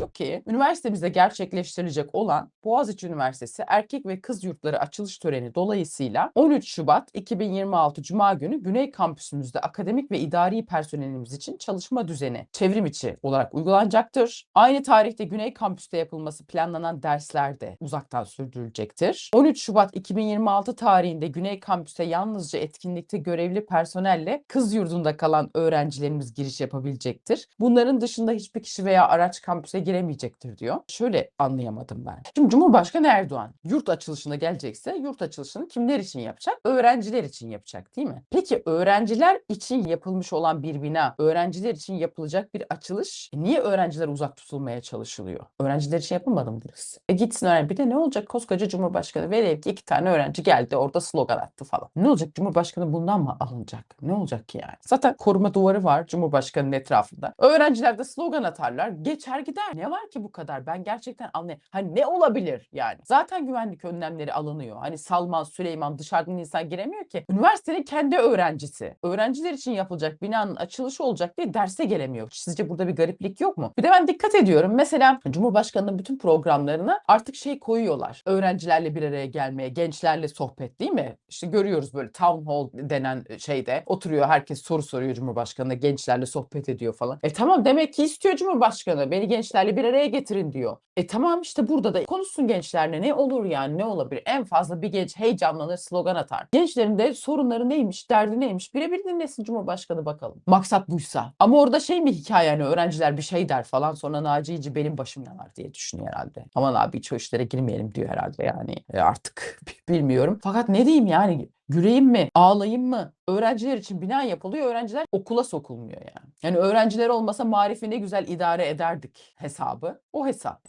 Diyor ki üniversitemizde gerçekleştirilecek olan Boğaziçi Üniversitesi erkek ve kız yurtları açılış töreni dolayısıyla 13 Şubat 2026 Cuma günü Güney Kampüsümüzde akademik ve idari personelimiz için çalışma düzeni çevrim içi olarak uygulanacaktır. Aynı tarihte Güney Kampüs'te yapılması planlanan dersler de uzaktan sürdürülecektir. 13 Şubat 2026 tarihinde Güney Kampüs'te yalnızca etkinlikte görevli personelle kız yurdunda kalan öğrencilerimiz giriş yapabilecektir. Bunların dışında hiçbir kişi veya araç kampüse giremeyecektir diyor. Şöyle anlayamadım ben. Şimdi Cumhurbaşkanı Erdoğan yurt açılışına gelecekse yurt açılışını kimler için yapacak? Öğrenciler için yapacak değil mi? Peki öğrenciler için yapılmış olan bir bina, öğrenciler için yapılacak bir açılış e, niye öğrenciler uzak tutulmaya çalışılıyor? Öğrenciler için yapılmadı mı burası? E gitsin öğrenci. Bir de ne olacak koskoca Cumhurbaşkanı? Velev ki iki tane öğrenci geldi orada slogan attı falan. Ne olacak Cumhurbaşkanı bundan mı alınacak? Ne olacak ki yani? Zaten koruma duvarı var Cumhurbaşkanı'nın etrafında. Öğrenciler de slogan atarlar. Geçer gider. Ne var ki bu kadar? Ben gerçekten anlayamıyorum. Hani ne olabilir yani? Zaten güvenlik önlemleri alınıyor. Hani Salman, Süleyman dışarıdan insan giremiyor ki. Üniversitenin kendi öğrencisi. Öğrenciler için yapılacak binanın açılışı olacak diye derse gelemiyor. Sizce burada bir gariplik yok mu? Bir de ben dikkat ediyorum. Mesela Cumhurbaşkanı'nın bütün programlarına artık şey koyuyorlar. Öğrencilerle bir araya gelmeye, gençlerle sohbet değil mi? İşte görüyoruz böyle town hall denen şeyde oturuyor herkes soru soruyor Cumhurbaşkanı'na gençlerle sohbet ediyor falan. E tamam demek ki istiyor Cumhurbaşkanı beni gençlerle bir araya getirin diyor. E tamam işte burada da konuşsun gençlerle ne olur yani ne olabilir? En fazla bir genç heyecanlanır slogan atar. Gençlerin de sorunları neymiş, derdi neymiş birebir dinlesin Cumhurbaşkanı bakalım. Maksat buysa. Ama orada şey mi hikaye yani öğrenciler bir şey der falan sonra Naci İnci benim başım yanar diye düşünüyor herhalde. Aman abi hiç o işlere girmeyelim diyor herhalde yani. E artık bilmiyorum. Fakat ne diyeyim yani Güleyim mi? Ağlayayım mı? Öğrenciler için bina yapılıyor. Öğrenciler okula sokulmuyor yani. Yani öğrenciler olmasa marifi ne güzel idare ederdik hesabı. O hesap.